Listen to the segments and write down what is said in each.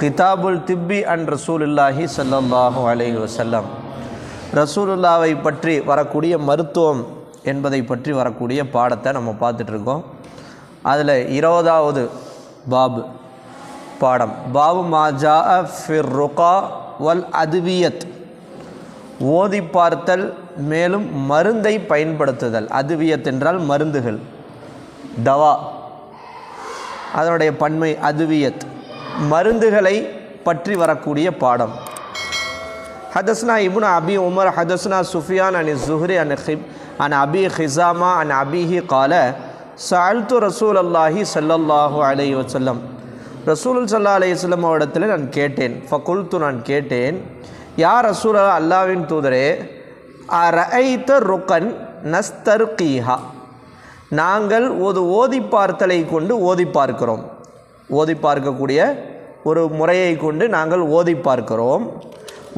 கிதாபுல் திப்பி அண்ட் ரசூலுல்லாஹி சல்லாஹூ அலைஹி வசல்லம் ரசூலுல்லாவை பற்றி வரக்கூடிய மருத்துவம் என்பதை பற்றி வரக்கூடிய பாடத்தை நம்ம பார்த்துட்டு இருக்கோம் அதில் இருபதாவது பாபு பாடம். பாபு மாஜா ஃபிர் ருகா வல் அதுவியத். ஓதி பார்த்தல் மேலும் மருந்தை பயன்படுத்துதல். அதுவியத் என்றால் மருந்துகள். தவா. அதனுடைய பன்மை அதுவியத். மருந்துகளை பற்றி வரக்கூடிய பாடம். ஹதஸ்னா இபுன் அபி உமர் ஹதஸ்னா சுஃபியான் அனி ஜுஹ்ரி அன் ஹிப் அன் அபி ஹிசாமா அன் அபிஹி கால சால்து ரசூல் அல்லாஹி சல்லல்லாஹு அலைஹி வசல்லம் ரசூல் சல்லா அலி வல்லம் இடத்துல நான் கேட்டேன். ஃபகுல்து நான் கேட்டேன் யார் ரசூல் அல்லாவின் தூதரே அரைத்த ருக்கன் நஸ்தர் கீஹா நாங்கள் ஒரு ஓதி பார்த்தலை கொண்டு ஓதி பார்க்கிறோம் ஓதி பார்க்கக்கூடிய ஒரு முறையை கொண்டு நாங்கள் ஓதி பார்க்கிறோம்.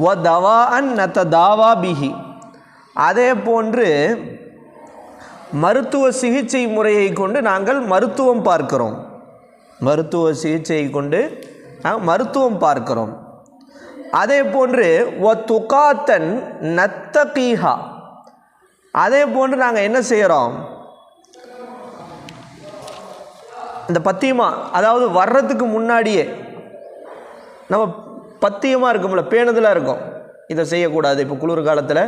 வ தவா அன் நத்த தாவா பிஹி. அதே போன்று மருத்துவ சிகிச்சை முறையை கொண்டு நாங்கள் மருத்துவம் பார்க்கிறோம். மருத்துவ சிகிச்சையை கொண்டு நாங்கள் மருத்துவம் பார்க்கிறோம். அதே போன்று ஒ துகாத்தன் நத்தகீஹா. அதே போன்று நாங்கள் என்ன செய்கிறோம் இந்த பத்தியமாக அதாவது வர்றதுக்கு முன்னாடியே நம்ம பத்தியமாக இருக்கும்ல பேணுதலாக இருக்கும். இதை செய்யக்கூடாது. இப்போ குளிர் காலத்தில்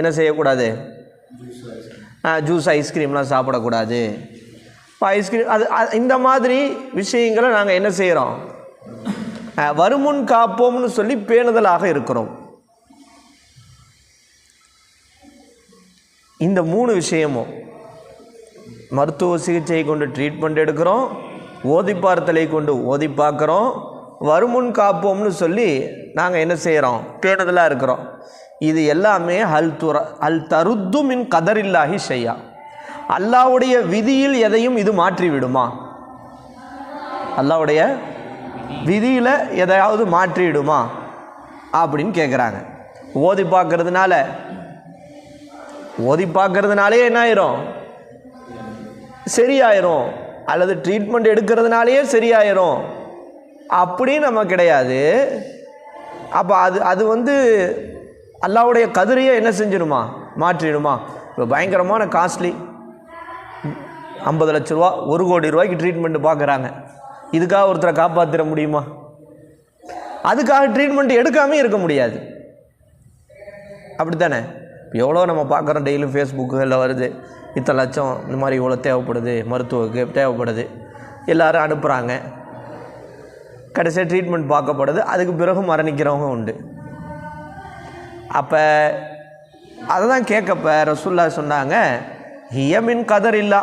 என்ன செய்யக்கூடாது? ஜூஸ் ஐஸ்கிரீம்லாம் சாப்பிடக்கூடாது. இப்போ ஐஸ்கிரீம் அது இந்த மாதிரி விஷயங்களை நாங்கள் என்ன செய்கிறோம் வருமுன் காப்போம்னு சொல்லி பேணுதலாக இருக்கிறோம். இந்த மூணு விஷயமும் மருத்துவ சிகிச்சையை கொண்டு ட்ரீட்மெண்ட் எடுக்கிறோம் ஓதி பார்த்தலை கொண்டு ஓதி பார்க்குறோம் வருமுன் காப்போம்னு சொல்லி நாங்கள் என்ன செய்கிறோம் பேணுதலாக இருக்கிறோம். இது எல்லாமே அல் துற அல் தருத்து மின் கதரில்லாஹி செய்யா அல்லாவுடைய விதியில் எதையும் இது மாற்றி விடுமா அல்லாவுடைய விதியில் எதையாவது மாற்றிடுமா அப்படின்னு கேட்குறாங்க ஓதி பார்க்கறதுனால ஓதி பார்க்கறதுனாலே என்ன ஆயிரும்? சரியாயிரும். அல்லது ட்ரீட்மெண்ட் எடுக்கிறதுனாலேயே சரியாயிரும். அப்படின்னு நம்ம கிடையாது. அப்போ அது அது வந்து அல்லாவுடைய கதிரையே என்ன செஞ்சிடுமா மாற்றிடுமா? இப்போ பயங்கரமான காஸ்ட்லி ஐம்பது லட்ச ரூபா ஒரு கோடி ரூபாய்க்கு ட்ரீட்மெண்ட் பார்க்குறாங்க இதுக்காக ஒருத்தரை காப்பாற்றிட முடியுமா? அதுக்காக ட்ரீட்மெண்ட் எடுக்காமல் இருக்க முடியாது. அப்படித்தானே? எவ்வளோ நம்ம பார்க்குறோம் டெய்லியும் ஃபேஸ்புக்குகளில் வருது. இத்தனை லட்சம் இந்த மாதிரி இவ்வளோ தேவைப்படுது மருத்துவக்கு தேவைப்படுது. எல்லோரும் அனுப்புகிறாங்க கடைசியாக ட்ரீட்மெண்ட் பார்க்கப்படுது. அதுக்கு பிறகு மரணிக்கிறவங்க உண்டு. அப்போ அதை தான் கேட்கப்ப ரசுல்லா சொன்னாங்க ஹியமின் கதர் இல்லா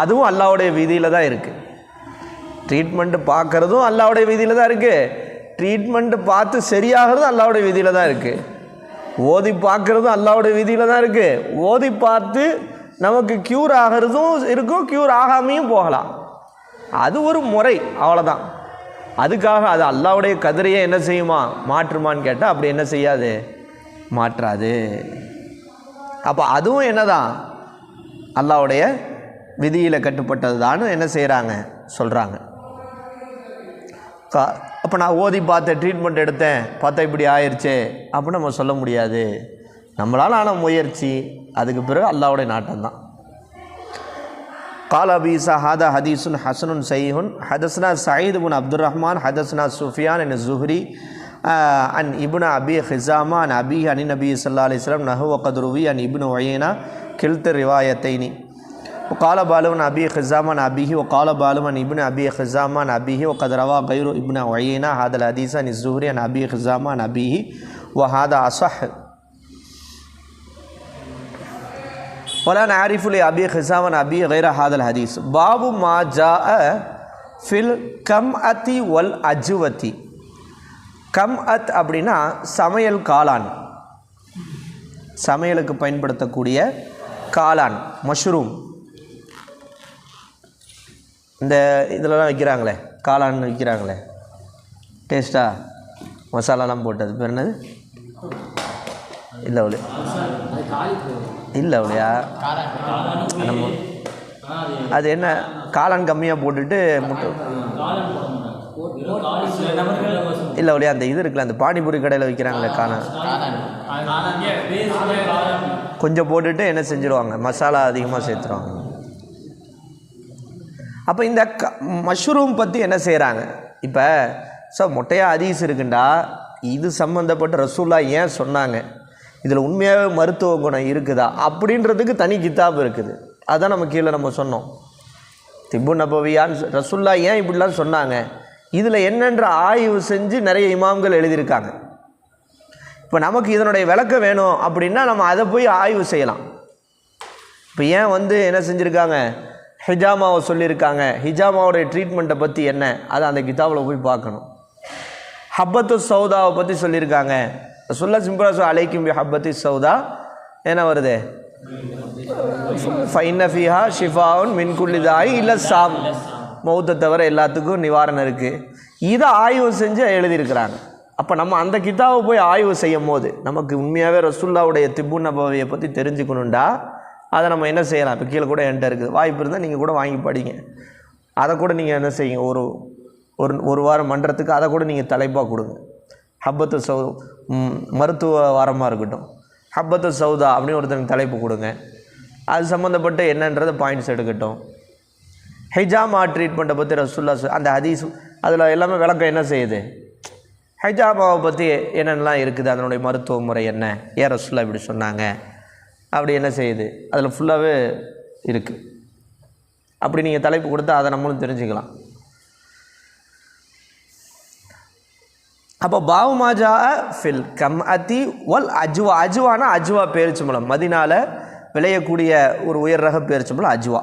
அதுவும் அல்லாவுடைய விதியில் தான் இருக்குது ட்ரீட்மெண்ட்டு பார்க்குறதும் அல்லாவுடைய விதியில் தான் இருக்குது ட்ரீட்மெண்ட்டு பார்த்து சரியாகிறதும் அல்லாவுடைய விதியில் தான் இருக்குது ஓதி பார்க்குறதும் அல்லாவுடைய விதியில் தான் இருக்குது ஓதி பார்த்து நமக்கு க்யூர் ஆகிறதும் இருக்கும் க்யூர் ஆகாமையும் போகலாம். அது ஒரு முறை அவ்வளோதான் அதுக்காக அது அல்லாவுடைய கதிரையை என்ன செய்யுமா? மாற்றுமான்னு கேட்டால் அப்படி என்ன செய்யாது? மாற்றாது. அப்போ அதுவும் என்னதான்? அல்லாவுடைய விதியில் கட்டுப்பட்டது தான் என்ன செய்கிறாங்க சொல்கிறாங்க அப்போ நான் ஓதி பார்த்தேன் ட்ரீட்மெண்ட் எடுத்தேன் பார்த்தா இப்படி ஆயிடுச்சே அப்படின்னு நம்ம சொல்ல முடியாது. நம்மளால் ஆன முயற்சி அதுக்கு பிறகு அல்லாவுடைய நாட்டம் தான் قال أبي عيسى هذا حديث حسن صحيح حدثنا سعيد بن عبد الرحمن حدثنا سفيان بن الزهري آه، عن ابن أبي خزامة عن أبيه عن النبي صلى الله عليه وسلم نحو وقد روي عن ابن عيينة كلتا الروايتين وقال بالو عن أبي خزامة عن أبيه وقال بالو عن ابن أبي خزامة عن أبيه وقد روى غير ابن عيينة هذا الحديث عن الزهري عن أبي خزامة عن أبيه وهذا أصح மொலான் ஆரிஃபுல் அபி ஹிசாவன் அபி ஹைர ஹாதல் ஹதீஸ் பாபு மாஜா ஃபில் கம் அத்தி ஒல் அஜுவத்தி கம் அத் அப்படின்னா சமையல் காளான். சமையலுக்கு பயன்படுத்தக்கூடிய காளான் மஷ்ரூம் இந்த இதிலலாம் வைக்கிறாங்களே காளான் வைக்கிறாங்களே. டேஸ்ட்டாக மசாலாலாம் போட்டது. பேர் என்னது? இல்லை இல்லை அவளையா? நம்ம அது என்ன காளான் கம்மியாக போட்டுட்டு முட்டை. இல்லை ஒளியா அந்த இது இருக்குல்ல அந்த பானிபூரி கடையில் விற்கிறாங்களே காளான். கொஞ்சம் போட்டுட்டு என்ன செஞ்சுருவாங்க? மசாலா அதிகமாக சேர்த்துருவாங்க. அப்போ இந்த க மஷ்ரூம் பற்றி என்ன செய்கிறாங்க இப்போ ஸோ முட்டையாக அதீஸ் இருக்குண்டா. இது சம்மந்தப்பட்ட ரசூல்லா ஏன் சொன்னாங்க? இதில் உண்மையாகவே மருத்துவ குணம் இருக்குதா அப்படின்றதுக்கு தனி கித்தாப் இருக்குது. அதான் நம்ம கீழே நம்ம சொன்னோம். திப்பு நபவியான்னு ரசுல்லா ஏன் இப்படிலாம் சொன்னாங்க? இதில் என்னென்ற ஆய்வு செஞ்சு நிறைய இமாம்கள் எழுதியிருக்காங்க. இப்போ நமக்கு இதனுடைய விளக்கம் வேணும் அப்படின்னா நம்ம அதை போய் ஆய்வு செய்யலாம். இப்போ ஏன் வந்து என்ன செஞ்சுருக்காங்க? ஹிஜாமாவை சொல்லியிருக்காங்க. ஹிஜாமாவுடைய ட்ரீட்மெண்ட்டை பற்றி என்ன? அதை அந்த கிதாபில் போய் பார்க்கணும். ஹப்பத்து சௌதாவை பற்றி சொல்லியிருக்காங்க. சொல்ல சிம்பிளாக அழைக்கும் அலைக்கும் பி ஹப்பத்தி சௌதா என்ன வருது? ஃபைனஃபிஹா ஷிஃபாவுன் மின்குள்ளிதாயி இல்லை சாம் மௌத்தை தவிர எல்லாத்துக்கும் நிவாரணம் இருக்குது இதை ஆய்வு செஞ்சு எழுதியிருக்கிறாங்க. அப்போ நம்ம அந்த கிதாவை போய் ஆய்வு செய்யும் போது நமக்கு உண்மையாகவே ரசுல்லாவுடைய திப்பு நபவியை பற்றி தெரிஞ்சுக்கணுண்டா அதை நம்ம என்ன செய்யலாம்? இப்போ கீழே கூட என்கிட்ட இருக்குது. வாய்ப்பு இருந்தால் நீங்கள் கூட வாங்கி படிங்க. அதை கூட நீங்கள் என்ன செய்யுங்க? ஒரு ஒரு ஒரு வாரம் மன்றத்துக்கு அதை கூட நீங்கள் தலைப்பாக கொடுங்க. ஹப்பத்து சௌ மருத்துவ வாரமாக இருக்கட்டும். ஹப்பத்து சௌதா அப்படின்னு ஒருத்தனுக்கு தலைப்பு கொடுங்க. அது சம்மந்தப்பட்ட என்னன்றதை பாயிண்ட்ஸ் எடுக்கட்டும். ஹைஜாமா ட்ரீட்மெண்ட்டை பற்றி ரசுல்லா அந்த ஹதீஸ் அதில் எல்லாமே விளக்கம் என்ன செய்யுது? ஹைஜாமாவை பற்றி என்னென்னலாம் இருக்குது? அதனுடைய மருத்துவ முறை என்ன? ஏன் ரசுல்லா இப்படி சொன்னாங்க? அப்படி என்ன செய்யுது? அதில் ஃபுல்லாகவே இருக்குது அப்படி நீங்கள் தலைப்பு கொடுத்தா அதை நம்மளும் தெரிஞ்சுக்கலாம். அப்போ பாவு மாஜா ஃபில் கம் அத்தி வல் அஜ்வா. அஜ்வானா அஜ்வா பேரிச்சம்பழம் மதினால விளையக்கூடிய ஒரு உயர் ரக பேரிச்சம்பழம் அஜ்வா.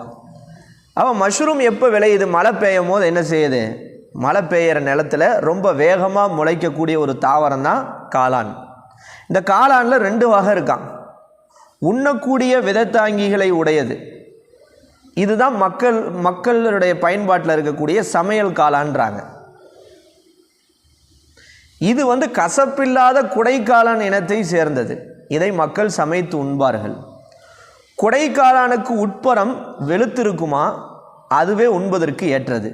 அப்போ மஷ்ரூம் எப்போ விளையுது? மழை பெய்யும் போது என்ன செய்யுது? மழை பெய்கிற நிலத்துல ரொம்ப வேகமாக முளைக்கக்கூடிய ஒரு தாவரம் தான் காளான். இந்த காளானில் ரெண்டு வகை இருக்கான் உண்ணக்கூடிய விதத்தாங்கிகளை உடையது. இதுதான் மக்கள் மக்களுடைய பயன்பாட்டில் இருக்கக்கூடிய சமையல் காளான்றாங்க. இது வந்து கசப்பில்லாத குடைக்காளான் இனத்தை சேர்ந்தது. இதை மக்கள் சமைத்து உண்பார்கள். குடைக்காலானுக்கு உட்புறம் வெளுத்திருக்குமா? அதுவே உண்பதற்கு ஏற்றது.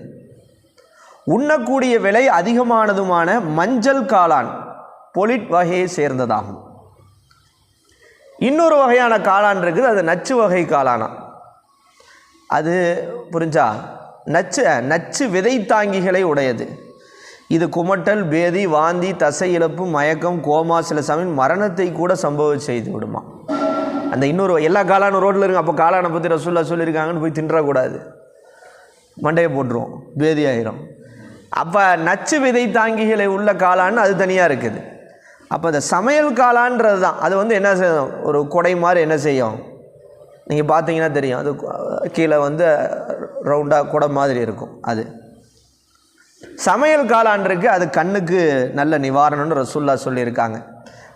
உண்ணக்கூடிய விலை அதிகமானதுமான மஞ்சள் காளான் பொலிட் வகையை சேர்ந்ததாகும். இன்னொரு வகையான காளான் இருக்குது. அது நச்சு வகை காளானா? அது புரிஞ்சா? நச்சு நச்சு விதை தாங்கிகளை உடையது. இது குமட்டல் பேதி வாந்தி தசை இழப்பு மயக்கம் கோமா சில சமயம் மரணத்தை கூட சம்பவ செய்து விடுமா? அந்த இன்னொரு எல்லா காளான ரோட்டில் இருங்க. அப்போ காளானை பற்றி ரசூல்லா சொல்லியிருக்காங்கன்னு போய் தின்றக்கூடாது. மண்டையை போட்டுருவோம். பேதி ஆயிரும். அப்போ நச்சு விதை தாங்கிகளை உள்ள காளான் அது தனியாக இருக்குது. அப்போ இந்த சமையல் காளான்றது தான். அது வந்து என்ன செய்யும் ஒரு கொடை மாதிரி என்ன செய்யும்? நீங்கள் பார்த்தீங்கன்னா தெரியும். அது கீழே வந்து ரவுண்டாக குடை மாதிரி இருக்கும். அது. சமையல் காளான் அது கண்ணுக்கு நல்ல நிவாரணம்னு ரசுல்லா சொல்லியிருக்காங்க.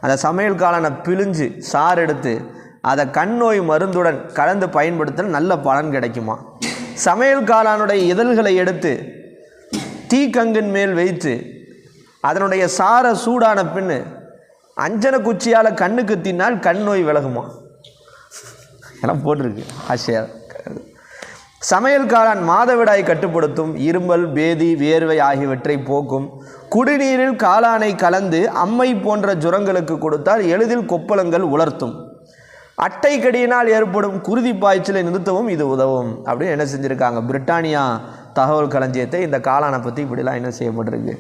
அந்த சமையல் காளானை பிழிஞ்சு சாறு எடுத்து அதை கண் நோய் மருந்துடன் கலந்து பயன்படுத்தினா நல்ல பலன் கிடைக்குமா? சமையல் காளானுடைய இதழ்களை எடுத்து தீக்கங்கின் மேல் வைத்து அதனுடைய சாரை சூடான பின்னு அஞ்சன குச்சியால் கண்ணுக்கு தின்னால் கண் நோய் விலகுமா? எல்லாம் போட்டிருக்கு ஆசையாக சமையல் காளான் மாதவிடாய் கட்டுப்படுத்தும் இருமல் பேதி வேர்வை ஆகியவற்றை போக்கும். குடிநீரில் காளானை கலந்து அம்மை போன்ற ஜுரங்களுக்கு கொடுத்தால் எளிதில் கொப்பளங்கள் உலர்த்தும். அட்டை கடியினால் ஏற்படும் குருதி பாய்ச்சலை நிறுத்தவும் இது உதவும். அப்படின்னு என்ன செஞ்சுருக்காங்க? பிரிட்டானியா தகவல் களஞ்சியத்தை இந்த காளானை பற்றி இப்படிலாம் என்ன செய்யப்பட்டிருக்கு?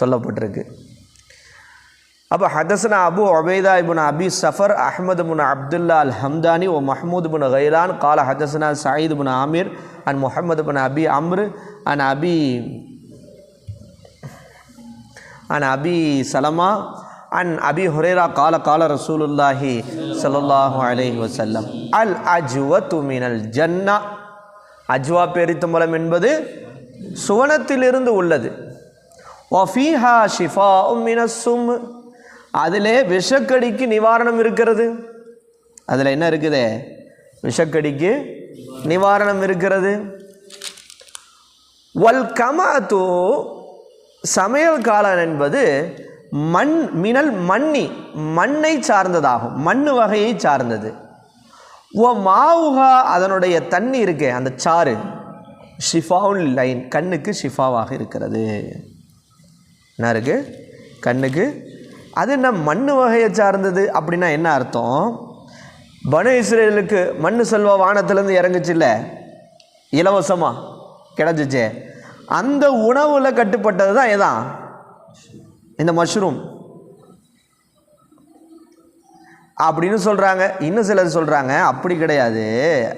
சொல்லப்பட்டிருக்கு. அப்போ ஹதஸ்னா Abu Ubaidah ibn Abi Safar Ahmad முன் அப்துல்லா அல் ஹம்தானி ஓ மஹமூத் பின் கைலான் கால ஹதஸ்னா சயீத் பின் ஆமீர் அண்ட் முஹம்மது பின் அபி அம்ரு அன் அபி அன் அபி சலமா அண்ட் அபி ஹுரேரா கால கால ரசூலுல்லாஹி சல்லாஹு அலைஹி வசல்லம் அல் அஜ்வத்து மினல் ஜன்னா அஜ்வா பேரித்தம்பலம் என்பது சுவனத்திலிருந்து உள்ளது ஒஃபீஹா ஷிஃபா மினசும் அதிலே விஷக்கடிக்கு நிவாரணம் இருக்கிறது. அதில் என்ன இருக்குது? விஷக்கடிக்கு நிவாரணம் இருக்கிறது. வல் கமாத்து சமையல் காளான் என்பது மண் மினல் மண்ணி மண்ணை சார்ந்ததாகும் மண் வகையை சார்ந்தது. ஓ மாவுகா அதனுடைய தண்ணி இருக்கே அந்த சாறு. ஷிஃபாவுன் லைன் கண்ணுக்கு ஷிஃபாவாக இருக்கிறது. என்ன இருக்குது கண்ணுக்கு அது என்ன மண் வகையை சார்ந்தது அப்படின்னா என்ன அர்த்தம்? பனு இஸ்ரேலுக்கு மண் செல்வா வானத்திலேருந்து இறங்குச்சுல்ல இலவசமாக கிடச்சிச்சு. அந்த உணவில் கட்டுப்பட்டது தான் எதான்? இந்த மஷ்ரூம் அப்படின்னு சொல்கிறாங்க இன்னும் சிலர் சொல்கிறாங்க அப்படி கிடையாது.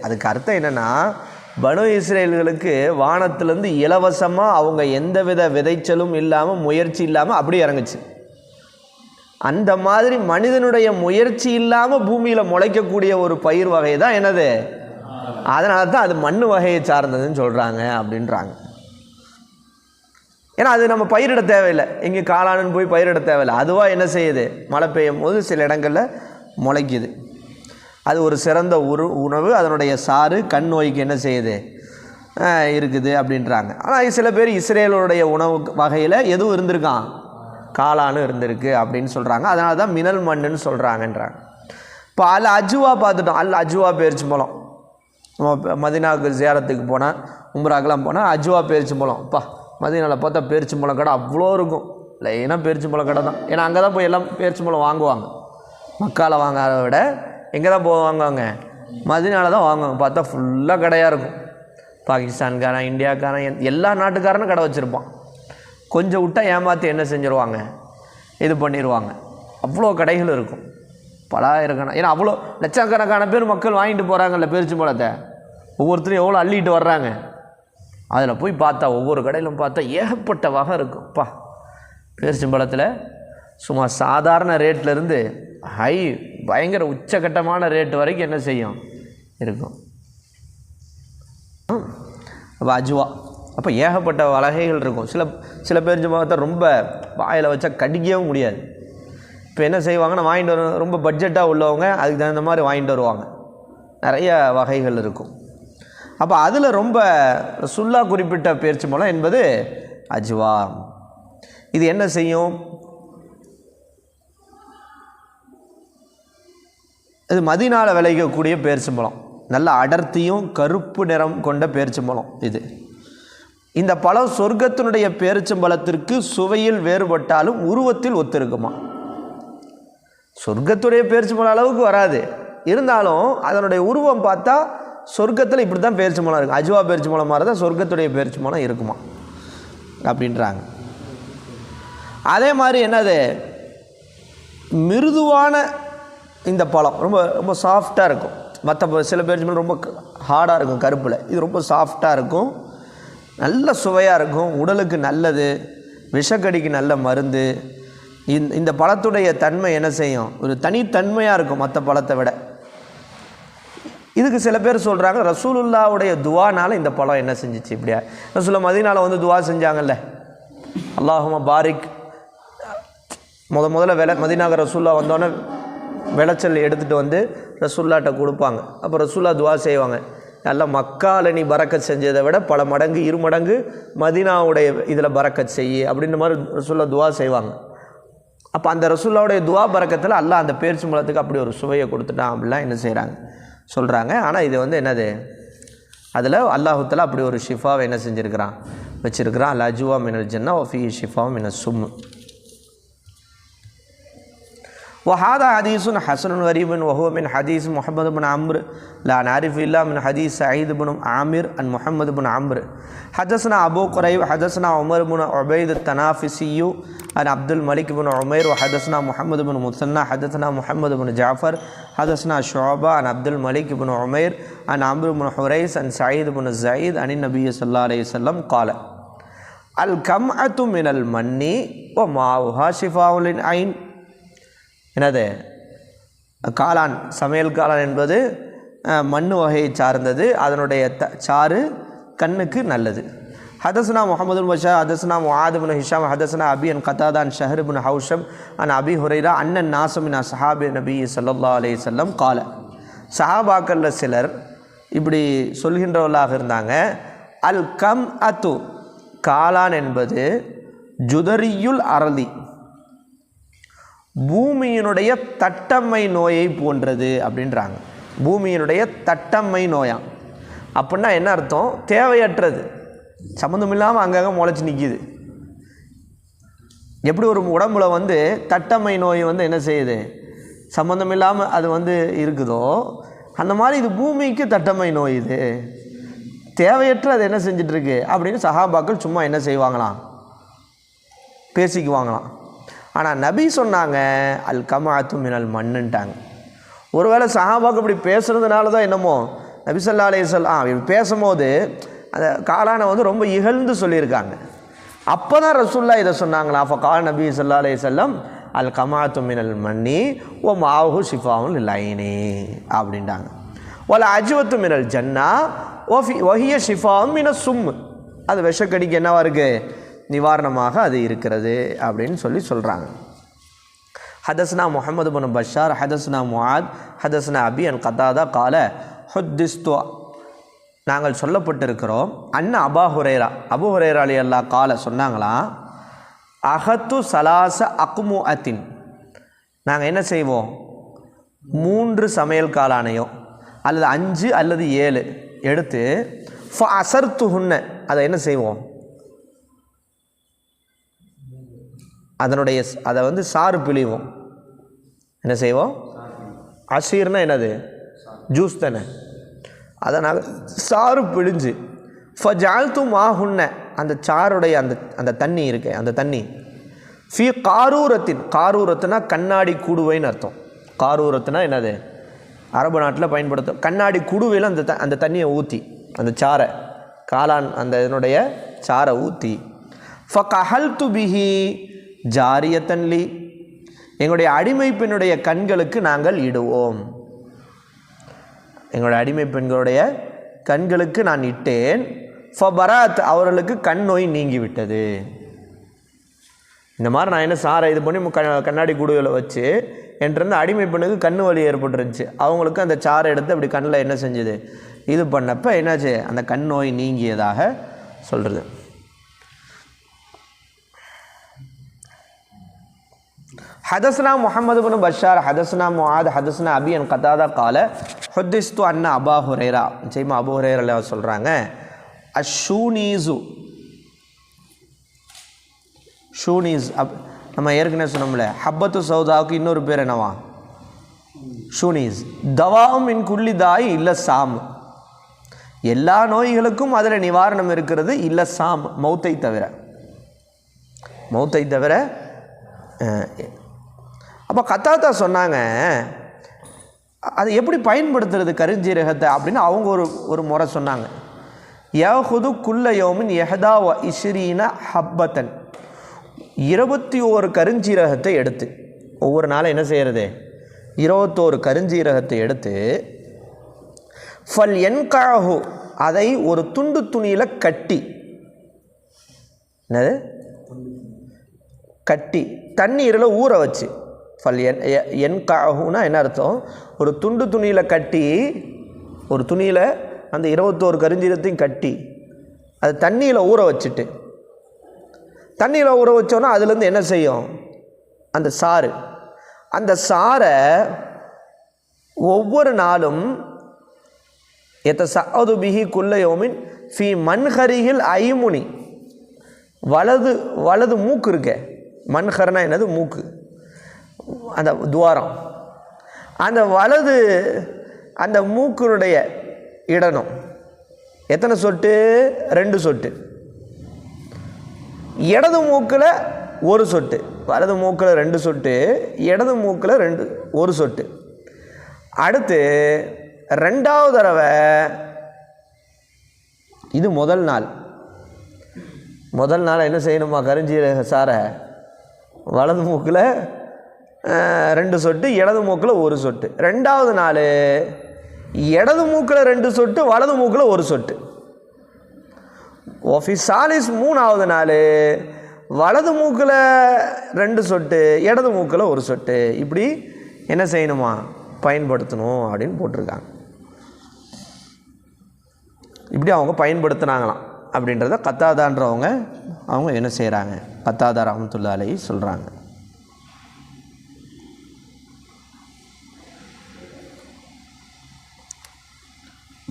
அதுக்கு அர்த்தம் என்னென்னா பனு இஸ்ரேல்களுக்கு வானத்திலேருந்து இலவசமாக அவங்க எந்தவித விதைச்சலும் இல்லாமல் முயற்சி இல்லாமல் அப்படி இறங்குச்சு. அந்த மாதிரி மனிதனுடைய முயற்சி இல்லாமல் பூமியில் முளைக்கக்கூடிய ஒரு பயிர் வகை தான் என்னது? அதனால தான் அது மண் வகையை சார்ந்ததுன்னு சொல்கிறாங்க அப்படின்றாங்க. ஏன்னா அது நம்ம பயிரிட தேவையில்லை. எங்கே காளானுன்னு போய் பயிரிட தேவையில்லை. அதுவாக என்ன செய்யுது? மழை பெய்யும் போது சில இடங்களில் முளைக்குது. அது ஒரு சிறந்த உரு உணவு. அதனுடைய சாறு கண் நோய்க்கு என்ன செய்யுது? இருக்குது அப்படின்றாங்க. ஆனால் சில பேர் இஸ்ரேலுடைய உணவு வகையில் எதுவும் இருந்திருக்கான் காளானு இருந்திருக்கு அப்படின்னு சொல்கிறாங்க அதனால தான் மினல் மண்ணுன்னு சொல்கிறாங்கன்றாங்க இப்போ அல் அஜுவா பார்த்துட்டோம். அல் அஜுவா பேரிச்சு பழம் நம்ம மதினாவுக்கு ஜியாரத்துக்கு போனால் உம்ராக்கெலாம் போனால் அஜுவா பேரிச்சு பழம் அப்பா மதினாவில் பார்த்தா பேரிச்சு பழம் கடை அவ்வளோ இருக்கும். லைனாக பேரிச்சு பழம் கடை தான். ஏன்னா அங்கே தான் போய் எல்லாம் பேரிச்சு பழம் வாங்குவாங்க. மக்கால் வாங்காத விட எங்கே தான் போவாங்க வாங்குவாங்க? மதினால தான் வாங்குவாங்க. பார்த்தா ஃபுல்லாக கடையாக இருக்கும். பாகிஸ்தான்காரன் இந்தியாக்காரன் எல்லா நாட்டுக்காரனும் கடை வச்சுருப்பான். கொஞ்சம் விட்டா ஏமாற்றி என்ன செஞ்சுருவாங்க? இது பண்ணிடுவாங்க அவ்வளோ கடைகள் இருக்கும். பலாயிரக்கணக்கான ஏன்னா அவ்வளோ லட்சக்கணக்கான பேர் மக்கள் வாங்கிட்டு போகிறாங்கல்ல பேரிச்சு பழத்தை ஒவ்வொருத்தரும் எவ்வளோ அள்ளிட்டு வர்றாங்க. அதில் போய் பார்த்தா ஒவ்வொரு கடையிலும் பார்த்தா ஏகப்பட்ட வகை இருக்கும்ப்பா பேரிச்சம்பழத்தில் சும்மா சாதாரண ரேட்லேருந்து ஹை பயங்கர உச்சகட்டமான ரேட்டு வரைக்கும் என்ன செய்யும்? இருக்கும். அப்போ அஜுவா. அப்போ ஏகப்பட்ட வலகைகள் இருக்கும். சில சில பேரிச்சம்பழத்தை ரொம்ப வாயில் வச்சா கடிக்கவும் முடியாது. இப்போ என்ன செய்வாங்கன்னா வாங்கிட்டு வர ரொம்ப பட்ஜெட்டாக உள்ளவங்க அதுக்கு தகுந்த மாதிரி வாங்கிட்டு வருவாங்க. நிறைய வகைகள் இருக்கும். அப்போ அதில் ரொம்ப சுல்லா குறிப்பிட்ட பயிற்சி மூலம் என்பது அஜ்வா. இது என்ன செய்யும்? இது மதினால விளையக்கூடிய பேரிச்சம்பழம் நல்ல அடர்த்தியும் கருப்பு நிறம் கொண்ட பேரிச்சம்பழம் இது. இந்த பழம் சொர்க்கத்தினுடைய பேரிச்சம்பழத்திற்கு சுவையில் வேறுபட்டாலும் உருவத்தில் ஒத்திருக்குமா? சொர்க்கத்துடைய பேரிச்சம்பழம் அளவுக்கு வராது. இருந்தாலும் அதனுடைய உருவம் பார்த்தா சொர்க்கத்தில் இப்படி தான் பேரிச்சம்பழம் இருக்கும் அஜுவா பேரிச்சம்பழம் மாதிரி தான் சொர்க்கத்துடைய பேரிச்சம்பழம் இருக்குமா? அப்படின்றாங்க. அதே மாதிரி என்னது? மிருதுவான இந்த பழம் ரொம்ப ரொம்ப சாஃப்டாக இருக்கும். மற்ற சில பேரிச்சம்பழம் ரொம்ப ஹார்டாக இருக்கும் கருப்பில். இது ரொம்ப சாஃப்டாக இருக்கும். நல்ல சுவையாக இருக்கும் உடலுக்கு நல்லது விஷக்கடிக்கு நல்ல மருந்து. இந்த இந்த பழத்துடைய தன்மை என்ன செய்யும்? ஒரு தனித்தன்மையாக இருக்கும் மற்ற பழத்தை விட. இதுக்கு சில பேர் சொல்கிறாங்க ரசூலுல்லாவுடைய துவானால் இந்த பழம் என்ன செஞ்சுச்சு இப்படியா ரசூல்லா மதினால வந்து துவா செஞ்சாங்கல்ல. அல்லாஹுமா பாரிக். முத முதல்ல விளை மதினாக ரசூல்லா வந்தோடனே விளைச்சல் எடுத்துகிட்டு வந்து ரசூல்லாட்ட கொடுப்பாங்க. அப்போ ரசூல்லா துவா செய்வாங்க. நல்ல மக்கால நீ பறக்கத் செஞ்சதை விட பல மடங்கு இரு மடங்கு மதினாவுடைய இதில் பறக்கச் செய் அப்படின்ற மாதிரி ரசூல்லா துவா செய்வாங்க. அப்போ அந்த ரசுல்லாவுடைய துவா பறக்கத்தில் அல்லாஹ் அந்த பேரிச்சி மலத்துக்கு அப்படி ஒரு சுவையை கொடுத்துட்டான் அப்படிலாம் என்ன செய்கிறாங்க சொல்கிறாங்க ஆனால் இது வந்து என்னது? அதில் அல்லாஹுத்தில் அப்படி ஒரு ஷிஃபாவை என்ன செஞ்சுருக்கிறான்? வச்சிருக்கிறான். லஜுவா அஜுவா மினல் ஜன்னா ஒஃபி ஷிஃபாவும் மின சும். وهذا حديث حسن غريب وهو من حديث محمد بن عمرو. لا نعرف إلا من حديث سعيد بن عامر عن محمد بن عمرو. حدثنا أبو قريب حدثنا عمر بن عبيد التنافسي عن عبد الملك بن عمير وحدثنا محمد بن مثنى حدثنا محمد بن جعفر حدثنا شعبة عن عبد الملك بن عمير عن عمرو بن حريث عن سعيد بن زيد عن النبي صلى الله عليه وسلم قال الكمعة من المن وماؤها شفاء للعين என்னது? காளான் சமையல் காளான் என்பது மண் வகையை சார்ந்தது. அதனுடைய த சாறு கண்ணுக்கு நல்லது. ஹதஸ்னா முகமது பஷா ஹதஸ்னா முஹாதுபின் ஹிஷாம் ஹதஸ்னா அபி அன் கத்தாதான் ஷஹர்பின் ஹவுஷம் அன் அபி ஹுரைரா அண்ணன் நாசமினா சஹாபி நபி சல்லா அலே சொல்லம் கால. சஹாபாக்களில் சிலர் இப்படி சொல்கின்றவர்களாக இருந்தாங்க. அல் கம் அத்து காளான் என்பது ஜுதரியுல் அரளி பூமியினுடைய தட்டம்மை நோயை போன்றது அப்படின்றாங்க. பூமியினுடைய தட்டம்மை நோயாம் அப்படின்னா என்ன அர்த்தம்? தேவையற்றது. சம்மந்தம் இல்லாமல் அங்கங்கே முளைச்சி நிற்கிது எப்படி ஒரு உடம்புல வந்து தட்டம்மை நோய் வந்து என்ன செய்யுது? சம்மந்தம் இல்லாமல் அது வந்து இருக்குதோ அந்த மாதிரி இது பூமிக்கு தட்டம்மை நோய் இது. தேவையற்ற அது என்ன செஞ்சிட்ருக்கு அப்படின்னு சஹாபாக்கள் சும்மா என்ன செய்வாங்களாம்? பேசிக்குவாங்களாம். ஆனால் நபி சொன்னாங்க அல் கமாத்து மினல் மண்ணுன்ட்டாங்க. ஒருவேளை சஹாபாக்கு இப்படி பேசுகிறதுனால தான் என்னமோ நபி சொல்லா அலையம் ஆ இப்படி பேசும்போது அந்த காலானை வந்து ரொம்ப இகழ்ந்து சொல்லியிருக்காங்க. அப்போ தான் ரசுல்லா இதை சொன்னாங்களா அப்போ கால் நபி சொல்லா அலைய செல்லம் அல் கமாத்து மினல் மண்ணி ஓ மாவு ஷிஃபாவும் லைனி அப்படின்ட்டாங்க. ஒல அஜுவத்து மினல் ஜன்னா ஓஃபி ஒஹிய ஷிஃபாவும் மின சும். அது விஷக்கடிக்கு என்னவா இருக்குது நிவாரணமாக அது இருக்கிறது அப்படின்னு சொல்லி சொல்கிறாங்க ஹதஸ்னா முகமது பனு பஷார் ஹதஸ்னா முஹாத் ஹதஸ்னா அபி அன் கதாதா கால ஹுத்திஸ்துவா நாங்கள் சொல்லப்பட்டிருக்கிறோம். அண்ணா அபா ஹுரேரா அபு ஹுரேரா அலி அல்லா கால சொன்னாங்களாம் அகத்து சலாச அக்மு அத்தின் நாங்கள் என்ன செய்வோம்? மூன்று சமையல் காலானையோ அல்லது அஞ்சு அல்லது ஏழு எடுத்து ஃப அசர்த்து ஹுன்ன அதை என்ன செய்வோம்? அதனுடைய அதை வந்து சாறு பிழிவோம். என்ன செய்வோம்? அசீர்னா என்னது? ஜூஸ் தானே. அதை நாங்கள் சாறு பிழிஞ்சு ஃபஜால்த்து மாஹுன்ன அந்த சாருடைய அந்த அந்த தண்ணி இருக்கு அந்த தண்ணி. ஃபி காரூரத்தின் காரூரத்துனா கண்ணாடி கூடுவைன்னு அர்த்தம். காரூரத்துனா என்னது? அரபு நாட்டில் பயன்படுத்தும் கண்ணாடி குடுவையில் அந்த த அந்த தண்ணியை ஊற்றி அந்த சாறை காளான் அந்த இதனுடைய சாறை ஊற்றி ஃப கஹல் பிஹி ஜாரியத்தன்லி. எங்களுடைய அடிமை பெண்ணுடைய கண்களுக்கு நாங்கள் இடுவோம். எங்களுடைய அடிமை பெண்களுடைய கண்களுக்கு நான் இட்டேன். ஃபபராத் அவர்களுக்கு கண் நோய் நீங்கிவிட்டது. இந்த மாதிரி நான் என்ன சாரை இது பண்ணி கண்ணாடி கூடுகளை வச்சு என்கிட்ட அடிமை பெண்ணுக்கு கண்ணு வலி ஏற்பட்டுருந்துச்சு. அவங்களுக்கு அந்த சாரை எடுத்து அப்படி கண்ணில் என்ன செஞ்சுது? இது பண்ணப்போ என்னாச்சு? அந்த கண் நோய் நீங்கியதாக சொல்கிறது ஹதஸ்னா முஹம்மது பின் பஷார் ஹதஸ்னா முஹாத் ஹதஸ்னா அபி என் கதாதா கால ஹொத்திஸ்து அண்ணா அபா ஹுரேரா. நிச்சயமாக அபு ஹுரேரா சொல்கிறாங்க அஷூனீசு. ஷூனீஸ் அப் நம்ம ஏற்கனவே சொன்னோம்ல ஹப்பத்து சௌதாவுக்கு இன்னொரு பேர் என்னவா? ஷூனீஸ். தவாவும் இன் குள்ளி தாய் இல்லை சாம். எல்லா நோய்களுக்கும் அதில் நிவாரணம் இருக்கிறது இல்லை சாம் மௌத்தை தவிர. மௌத்தை தவிர அப்போ கத்தாத்தா சொன்னாங்க அதை எப்படி பயன்படுத்துறது கருஞ்சீரகத்தை? அப்படின்னு அவங்க ஒரு ஒரு முறை சொன்னாங்க. யஹுது குல்ல யோமின் எஹதா வ இஸ்ரீன ஹப்பத்தன். இருபத்தி ஓரு கருஞ்சீரகத்தை எடுத்து ஒவ்வொரு நாளும் என்ன செய்கிறது இருபத்தோரு கருஞ்சீரகத்தை எடுத்து ஃபல் என்காஹு அதை ஒரு துண்டு துணியில் கட்டி என்னது? கட்டி தண்ணீரில் ஊற வச்சு ஃபல் என் என் காகுனா என்ன அர்த்தம்? ஒரு துண்டு துணியில் கட்டி ஒரு துணியில் அந்த இருபத்தோரு கரிஞ்சீரத்தையும் கட்டி அது தண்ணியில் ஊற வச்சுட்டு தண்ணியில் ஊற வச்சோன்னா அதுலேருந்து என்ன செய்யும்? அந்த சாறு. அந்த சாரை ஒவ்வொரு நாளும் எத்த சாது பிஹி குல்லையோமின் ஃபி மண்ஹரிகில் ஐமுனி. வலது வலது மூக்கு இருக்க. மண்ஹர்னா என்னது? மூக்கு. அந்த துவாரம். அந்த வலது அந்த மூக்கினுடைய இடணும். எத்தனை சொட்டு? ரெண்டு சொட்டு. இடது மூக்கில் ஒரு சொட்டு. வலது மூக்கில் ரெண்டு சொட்டு இடது மூக்கில் ரெண்டு ஒரு சொட்டு. அடுத்து ரெண்டாவது தடவை இது முதல் நாள். முதல் நாள் என்ன செய்யணுமா கருஞ்சீரக சாரை? வலது மூக்கில் ரெண்டு சொட்டு இடது மூக்கில் ஒரு சொட்டு. ரெண்டாவது நாள் இடது மூக்கில் ரெண்டு சொட்டு வலது மூக்கில் ஒரு சொட்டு. ஒஃபிசாலிஸ் மூணாவது நாள் வலது மூக்கில் ரெண்டு சொட்டு இடது மூக்கில் ஒரு சொட்டு. இப்படி என்ன செய்யணுமா? பயன்படுத்தணும் அப்படின்னு போட்டிருக்காங்க. இப்படி அவங்க பயன்படுத்தினாங்களாம். அப்படின்றத கத்தாதான்றவங்க அவங்க என்ன செய்கிறாங்க கத்தாதா ரஹமத்துல்லா சொல்கிறாங்க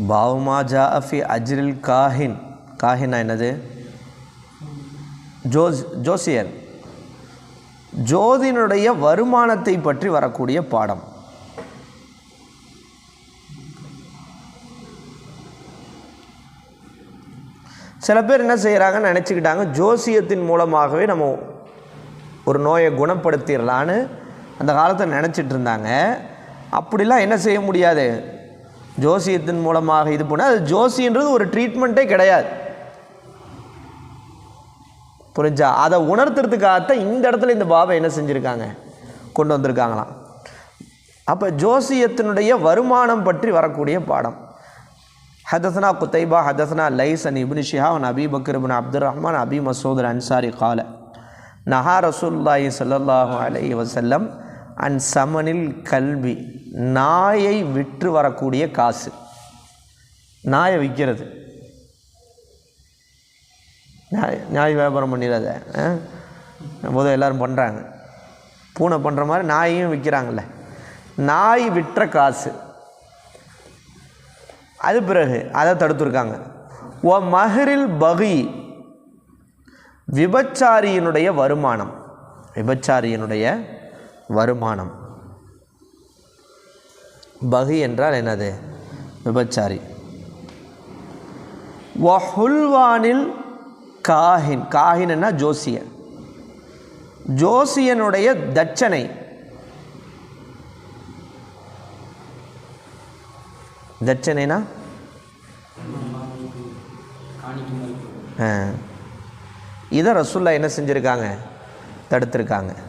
பாவுமா ஜா அஃபி அஜ்ரில் காஹின். காஹினா என்னது? ஜோஸ் ஜோசியர். ஜோதினுடைய வருமானத்தை பற்றி வரக்கூடிய பாடம். சில பேர் என்ன செய்கிறாங்கன்னு நினச்சிக்கிட்டாங்க. ஜோசியத்தின் மூலமாகவே நம்ம ஒரு நோயை குணப்படுத்திடலான்னு அந்த காலத்தை நினச்சிட்டு இருந்தாங்க. அப்படிலாம் என்ன செய்ய முடியாது. ஜோசியத்தின் மூலமாக இது பண்ணால் அது ஜோசின்றது ஒரு ட்ரீட்மெண்ட்டே கிடையாது. புரிஞ்சா? அதை உணர்த்துறதுக்காகத்தான் இந்த இடத்துல இந்த பாபா என்ன செஞ்சுருக்காங்க? கொண்டு வந்திருக்காங்களாம். அப்போ ஜோசியத்தினுடைய வருமானம் பற்றி வரக்கூடிய பாடம். ஹதசனா குத்தைபா ஹதசனா Laith an ibn Shihab Abi Bakr Abdul Rahman Abi Masud Ansari கால. நஹா ரசூல்லாஹி சல்லாஹூ அலி வசல்லம் அன் சமனில் கல்வி. நாயை விற்று வரக்கூடிய காசு. நாயை விற்கிறது. நாய் நாய் வியாபாரம் பண்ணிடாத. போதும் எல்லோரும் பண்ணுறாங்க பூனை பண்ணுற மாதிரி நாயையும் விற்கிறாங்கல்ல நாய் விற்ற காசு. அது பிறகு அதை தடுத்துருக்காங்க. ஓ மஹரில் பகி. விபச்சாரியினுடைய வருமானம். விபச்சாரியினுடைய வருமானம். பகி என்றால் என்னது? விபச்சாரி. வஹுல்வானில் காஹின். காஹின்னா ஜோசியன். ஜோசியனுடைய தட்சணை. தட்சணைனா? இதை ரசுல்லா என்ன செஞ்சுருக்காங்க? தடுத்திருக்காங்க.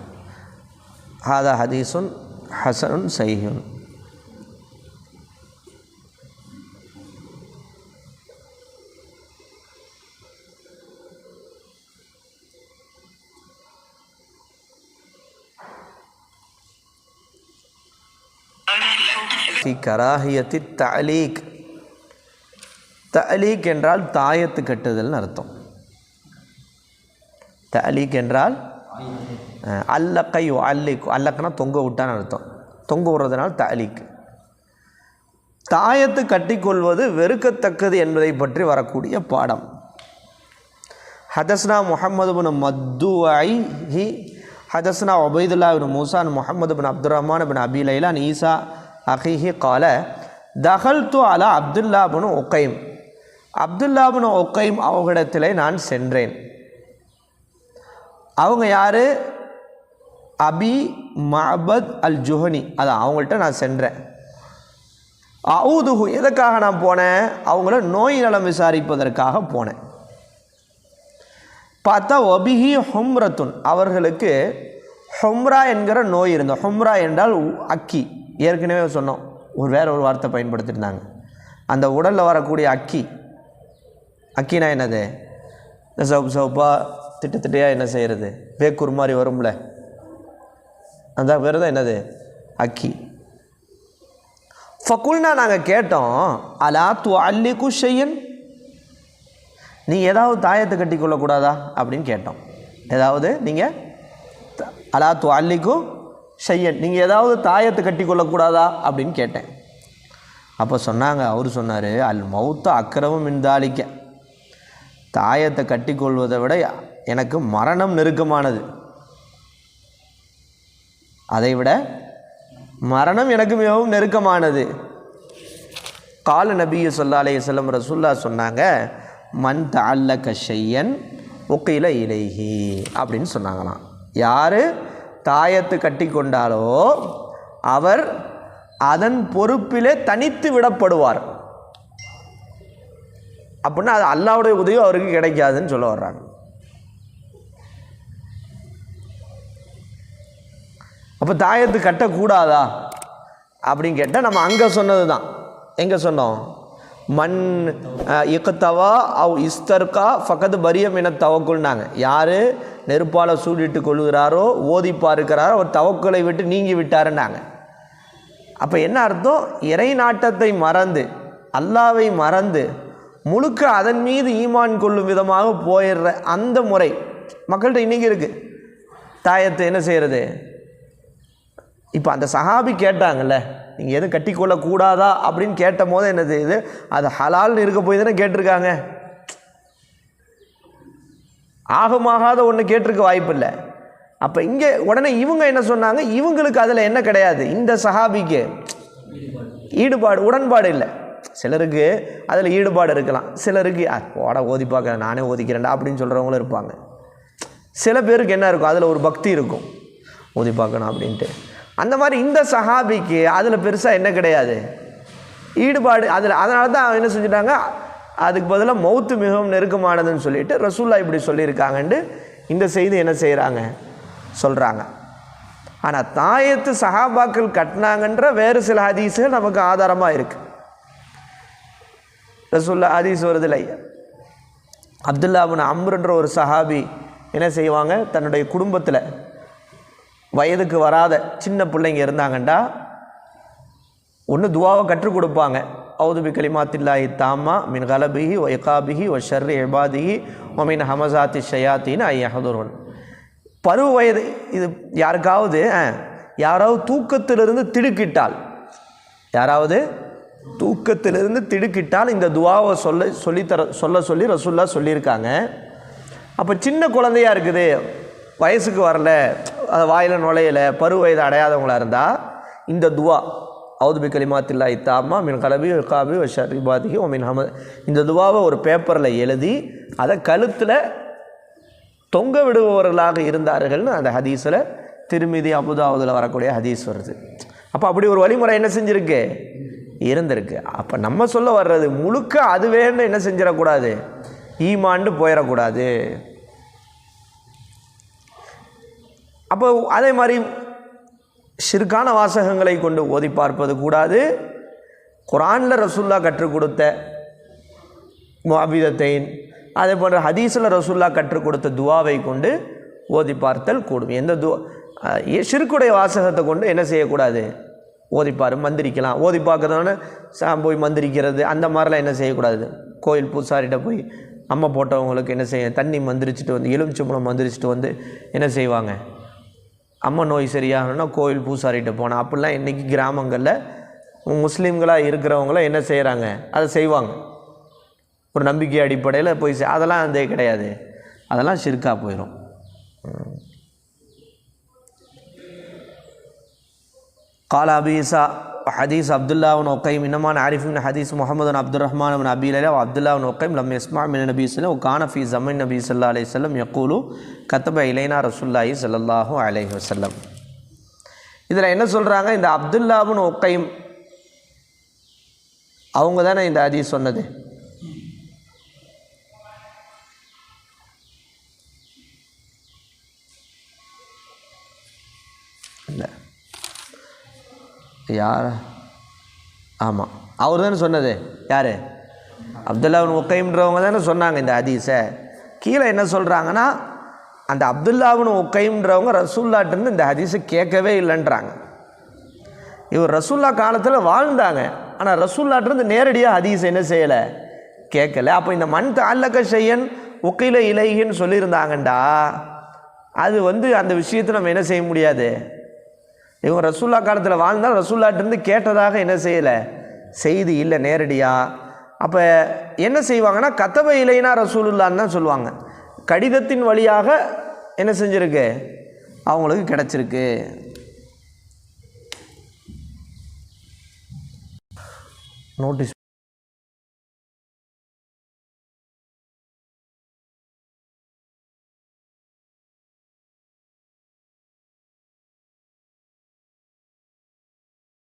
ஹாதா ஹதீஸுன் ஹசனுன் சைஹுன் ஃபி கராஹியத்தி தலீக் தலீக் என்றால் தாயத்து கட்டுதல்னு அர்த்தம். தலீக் என்றால் அஹ், அல்லக்கை அல்லிக் அல்லக்குனா தொங்க விட்டான்னு அர்த்தம். தொங்க விடுறதுனால தலிக்கு தாயத்து கட்டிக்கொள்வது வெறுக்கத்தக்கது என்பதை பற்றி வரக்கூடிய பாடம். ஹதஸ்னா முஹம்மது பின் மத்துஐ ஹி ஹதஸ்னா ஒபைதுல்லா பின் மூசான் முஹம்மது பின் அப்துல் ரஹ்மான் பின் அபி லைலான் ஈசா அஹிஹி கால தஹல் து அலா அப்துல்லா பின் ஒக்கைம் அப்துல்லா பின் ஒக்கைம் அவங்களிடத்திலே நான் சென்றேன். அவங்க யார்? அபி மபத் அல் ஜுஹனி அதான் அவங்கள்ட்ட நான் சென்றேன். அவுதுஹு எதுக்காக நான் போனேன்? அவங்கள நோய் நலம் விசாரிப்பதற்காக போனேன். பார்த்தா ஒபிஹி ஹும்ரத்துன். அவர்களுக்கு ஹொம்ரா என்கிற நோய் இருந்தோம் ஹும்ரா என்றால் அக்கி. ஏற்கனவே சொன்னோம். ஒரு வேற ஒரு வார்த்தை பயன்படுத்தியிருந்தாங்க. அந்த உடலில் வரக்கூடிய அக்கி. அக்கினா என்னது? இந்த சவுப்பு சவுப்பாக திட்டு திட்டையாக என்ன செய்கிறது வேக்கூர் மாதிரி வரும்ல. அந்த வேறு தான் என்னது? அக்கி. ஃபகுல்னா நாங்கள் கேட்டோம் அலா து அல்லிக்கு செய்யன் நீ ஏதாவது தாயத்தை கட்டி கொள்ளக்கூடாதா? அப்படின்னு கேட்டோம். ஏதாவது நீங்கள் அலா து அல்லிக்கும் செய்யன் நீங்கள் ஏதாவது தாயத்தை கட்டி கொள்ளக்கூடாதா? அப்படின்னு கேட்டேன். அப்போ சொன்னாங்க அவர் சொன்னார் அல் மௌத்த அக்கிரமம் இந்தாளிக்க தாயத்தை கட்டிக்கொள்வதை விட எனக்கு மரணம் நெருக்கமானது. அதைவிட மரணம் எனக்கு மிகவும் நெருக்கமானது. கால நபிய சொல்லா அலைய செல்லம் ரசுல்லா சொன்னாங்க மண் தால்ல கஷையன் ஒக்கையில் இலைகி அப்படின்னு சொன்னாங்களாம். யார் தாயத்து கட்டி கொண்டாலோ அவர் அதன் பொறுப்பிலே தனித்து விடப்படுவார். அப்படின்னா அது அல்லாவுடைய உதவி அவருக்கு கிடைக்காதுன்னு சொல்ல வர்றாங்க. அப்போ தாயத்து கட்டக்கூடாதா? அப்படின்னு கேட்டால் நம்ம அங்கே சொன்னது தான் எங்கே சொன்னோம்? மண் இக்கத்தவா அவ் இஸ்தர்கா பக்கத்து பரியம் என தவக்குள்னாங்க. யார் நெருப்பால் சூடிட்டு கொள்கிறாரோ ஓதிப்பா இருக்கிறாரோ அவர் தவக்குலை விட்டு நீங்கி விட்டாருன்னாங்க. அப்போ என்ன அர்த்தம்? இறை நாட்டத்தை மறந்து அல்லாவை மறந்து முழுக்க அதன் மீது ஈமான் கொள்ளும் விதமாக போயிடுற அந்த முறை. மக்கள்கிட்ட இன்றைக்கி இருக்குது தாயத்தை என்ன செய்கிறது இப்போ அந்த சஹாபி கேட்டாங்கல்ல நீங்கள் எதுவும் கட்டிக்கொள்ளக்கூடாதா? அப்படின்னு கேட்ட போது என்ன செய்யுது அது ஹலால்னு இருக்க போய் தானே கேட்டிருக்காங்க. ஆகமாகாத ஒன்று கேட்டிருக்க வாய்ப்பில்லை அப்போ இங்கே உடனே இவங்க என்ன சொன்னாங்க? இவங்களுக்கு அதில் என்ன கிடையாது. இந்த சஹாபிக்கு ஈடுபாடு உடன்பாடு இல்லை. சிலருக்கு அதில் ஈடுபாடு இருக்கலாம். சிலருக்கு "அ, ஓதி பார்க்க நானே ஓதிக்கிறேன்டா அப்படின்னு சொல்கிறவங்களும் இருப்பாங்க. சில பேருக்கு என்ன இருக்கும்? அதில் ஒரு பக்தி இருக்கும். ஓதி பார்க்கணும் அப்படின்ட்டு. அந்த மாதிரி இந்த சஹாபிக்கு அதில் பெருசாக என்ன கிடையாது? ஈடுபாடு அதில் அதனால தான் அவங்க என்ன செஞ்சுட்டாங்க? அதுக்கு பதிலாக மௌத்து மிகவும் நெருக்கமானதுன்னு சொல்லிட்டு ரசூல்லா இப்படி சொல்லியிருக்காங்கன்ட்டு இந்த செய்தி என்ன செய்கிறாங்க சொல்கிறாங்க ஆனால் தாயத்து சஹாபாக்கள் கட்டினாங்கன்ற வேறு சில ஹதீஸுகள் நமக்கு ஆதாரமாக இருக்குது ரசூல்லா ஹதீஸ் வருதில்லை. அப்துல்லாபின் அம்ருன்ற ஒரு சஹாபி என்ன செய்வாங்க? தன்னுடைய குடும்பத்தில் வயதுக்கு வராத சின்ன பிள்ளைங்க இருந்தாங்கண்டா ஒன்று துவாவை கற்றுக் கொடுப்பாங்க. அவுதுபி கலிமாத்தில்லாஹி தாமா மின் கலபிஹி ஒய்காபிஹி ஒ ஷர்ரி எபாதிஹி ஒமின் ஹமசாத்தி ஷயாத்தின்னு ஐயஹதுருவன் பருவ வயது இது யாருக்காவது யாராவது தூக்கத்திலிருந்து திடுக்கிட்டால் யாராவது தூக்கத்திலிருந்து திடுக்கிட்டால் இந்த துவாவை சொல்ல சொல்லித்தர சொல்ல சொல்லி ரசுல்லா சொல்லியிருக்காங்க. அப்போ சின்ன குழந்தையா இருக்குது வயசுக்கு வரல அது வாயில் நுழையலை பருவ வயது அடையாதவங்களாக இருந்தால் இந்த துவா அவுதுபி கலிமாத்தில்லா இத்தாமா மின் கலபி காபி ஷரிபாதிகி ஒ மின் ஹமது. இந்த துவாவை ஒரு பேப்பரில் எழுதி அதை கழுத்தில் தொங்க விடுபவர்களாக இருந்தார்கள்னு அந்த ஹதீஸில் திருமிதி அபுதாவதில் வரக்கூடிய ஹதீஸ் வருது. அப்போ அப்படி ஒரு வழிமுறை என்ன செஞ்சுருக்கு? இருந்திருக்கு. அப்போ நம்ம சொல்ல வர்றது முழுக்க அதுவேன்னு என்ன செஞ்சிடக்கூடாது? ஈமாண்டு போயிடக்கூடாது. அப்போ அதே மாதிரி சிறுக்கான வாசகங்களை கொண்டு ஓதி பார்ப்பது கூடாது. குரானில் ரசுல்லா கற்றுக் கொடுத்த முஅபிதத்தைன் அதே போன்ற ஹதீஸில் ரசுல்லா கற்றுக் கொடுத்த துவாவை கொண்டு ஓதி பார்த்தல் கூடும். எந்த துவா சிறுக்குடைய எ- வாசகத்தை கொண்டு என்ன செய்யக்கூடாது? ஓதிப்பார் மந்திரிக்கலாம். ஓதி பார்க்கறதான சா போய் மந்திரிக்கிறது அந்த மாதிரிலாம் என்ன செய்யக்கூடாது? கோயில் பூசாரிட்ட போய் அம்மா போட்டவங்களுக்கு என்ன செய்ய தண்ணி மந்திரிச்சிட்டு வந்து எலுமிச்சம்பழம் மந்திரிச்சிட்டு வந்து என்ன செய்வாங்க? அம்மா நோய் சரியாகணும்னா கோயில் பூசாரிகிட்ட போனேன் அப்படிலாம் இன்றைக்கி கிராமங்களில் முஸ்லீம்களாக இருக்கிறவங்கள என்ன செய்கிறாங்க அதை செய்வாங்க. ஒரு நம்பிக்கை அடிப்படையில் போய் அதெல்லாம் அந்த கிடையாது. அதெல்லாம் சிறுக்காக போயிடும் حديث محمد بن عبد الرحمن بن أبي ليلى وعبد الله بن أقيم لم يسمع من النبي صلى الله عليه وسلم وكان في زمن النبي صلى الله عليه وسلم يقول كتب إلينا رسول الله صلى الله عليه وسلم இதில் என்ன சொல்கிறாங்க இந்த அப்துல்லாபின் ஒக்கைம் அவங்க தானே இந்த ஹதீஸ் சொன்னது யார்? ஆமாம் அவர் தானே சொன்னது. யார்? அப்துல்லாவின் ஒக்கைம்ன்றவங்க தானே சொன்னாங்க இந்த ஹதீஸை. கீழே என்ன சொல்கிறாங்கன்னா அந்த அப்துல்லாவின் ஒக்கைம்ன்றவங்க ரசூல்லாட்டிருந்து இந்த ஹதீஸை கேட்கவே இல்லைன்றாங்க. இவர் ரசூல்லா காலத்தில் வாழ்ந்தாங்க. ஆனால் ரசூல்லாட்டிருந்து நேரடியாக ஹதீஸ் என்ன செய்யலை? கேட்கல. அப்போ இந்த மண் அல்லக்க செய்யன் ஒக்கையில் இலைகின்னு சொல்லியிருந்தாங்கண்டா. அது வந்து அந்த விஷயத்தை நம்ம என்ன செய்ய முடியாது? இவங்க ரசூல்லா காலத்தில் வாழ்ந்தால் ரசூல்லாட்டிருந்து கேட்டதாக என்ன செய்யலை? செய்தி இல்லை நேரடியாக அப்போ என்ன செய்வாங்கன்னா கதவை இலைனா ரசூலுல்லான்னு தான் சொல்லுவாங்க. கடிதத்தின் வழியாக என்ன செஞ்சுருக்கு? அவங்களுக்கு கிடச்சிருக்கு. நோட்டீஸ்